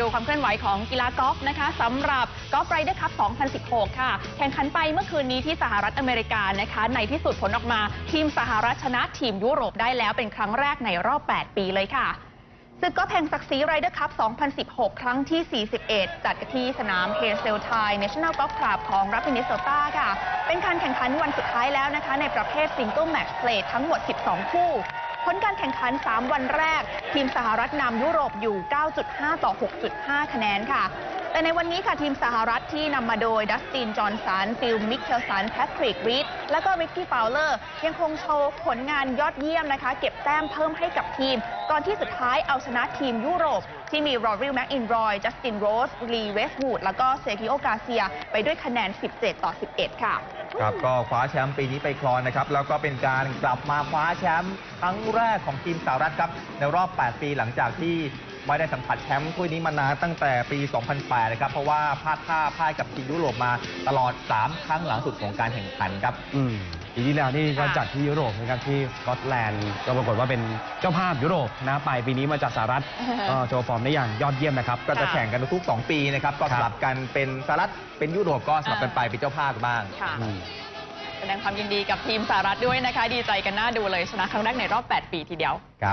ดูความเคลื่อนไหวของกีฬากอล์ฟนะคะสำหรับกอล์ฟไรเดอร์คัพ 2016 ค่ะ แข่งขันไปเมื่อคืนนี้ที่สหรัฐอเมริกานะคะ ในที่สุดผลออกมาทีมสหรัฐชนะทีมยุโรปได้แล้วเป็นครั้งแรกในรอบ 8 ปีเลยค่ะศึกกอล์ฟแห่งศักดิ์ศรีไรเดอร์คัพ 2016 ครั้งที่ 41 จัดกันที่สนามเฮเซลไทน์ National Golf Club ของรัฐมินนิโซตาค่ะ เป็นการแข่งขันวันสุดท้ายแล้วนะคะ ในประเภทซิงเกิลแมตช์เพลย์ทั้งหมด 12 คู่ ผลการแข่งขัน 3 วันแรก ทีมสหรัฐนำยุโรปอยู่ 9.5 ต่อ 6.5 คะแนนค่ะ แต่ในวันนี้ค่ะทีมสหรัฐที่นำมาโดยดัสติน จอห์นสัน ฟิล มิกเคลสัน แพทริก รีด และก็ริกกี้ฟาวเลอร์ ยังคงโชว์ผลงานยอดเยี่ยมนะคะ เก็บแต้มเพิ่มให้กับทีม ก่อนที่สุดท้ายเอาชนะทีมยุโรป ที่มีรอริลแม็กอินรอย จัสตินโรส ลีเวสวูด แล้วก็เซกิโอกาเซีย ไปด้วยคะแนน 17 ต่อ 11 ค่ะ ครับก็คว้าแชมป์ปีนี้ไปครองนะครับ แล้วก็เป็นการกลับมาคว้าแชมป์ครั้งแรกของทีมสหรัฐครับในรอบ 8 ปีหลังจากที่ไม่ได้สัมผัสแชมป์ถ้วยนี้มานานตั้งแต่ปี 2008นะครับเพราะว่าพลาดท่าพ่ายกับทีมยุโรปมาตลอด 3 ครั้งหลังสุดของการแข่งขันครับอืมปีที่แล้วนี่ก็ค่ะจัดที่ยุโรปนะครับที่สกอตแลนด์ก็ปรากฏว่าเป็นเจ้าภาพยุโรปนะไปปีนี้มาจากสหรัฐก็โชว์ฟอร์มได้อย่างยอดเยี่ยมนะครับ ก็จะค่ะแข่งกันทุกๆ2ปีนะครับก็ครัสบลับกันเป็นสหรัฐเป็นยุโรปก็สลับกันไปเป็นเจ้าภาพบ้าง ค่ะ อืม แสดงความยินดีกับทีมสหรัฐด้วยนะคะ ดีใจกันน่าดูเลยชนะครั้งแรกในรอบ 8 ปีทีเดียว ครับ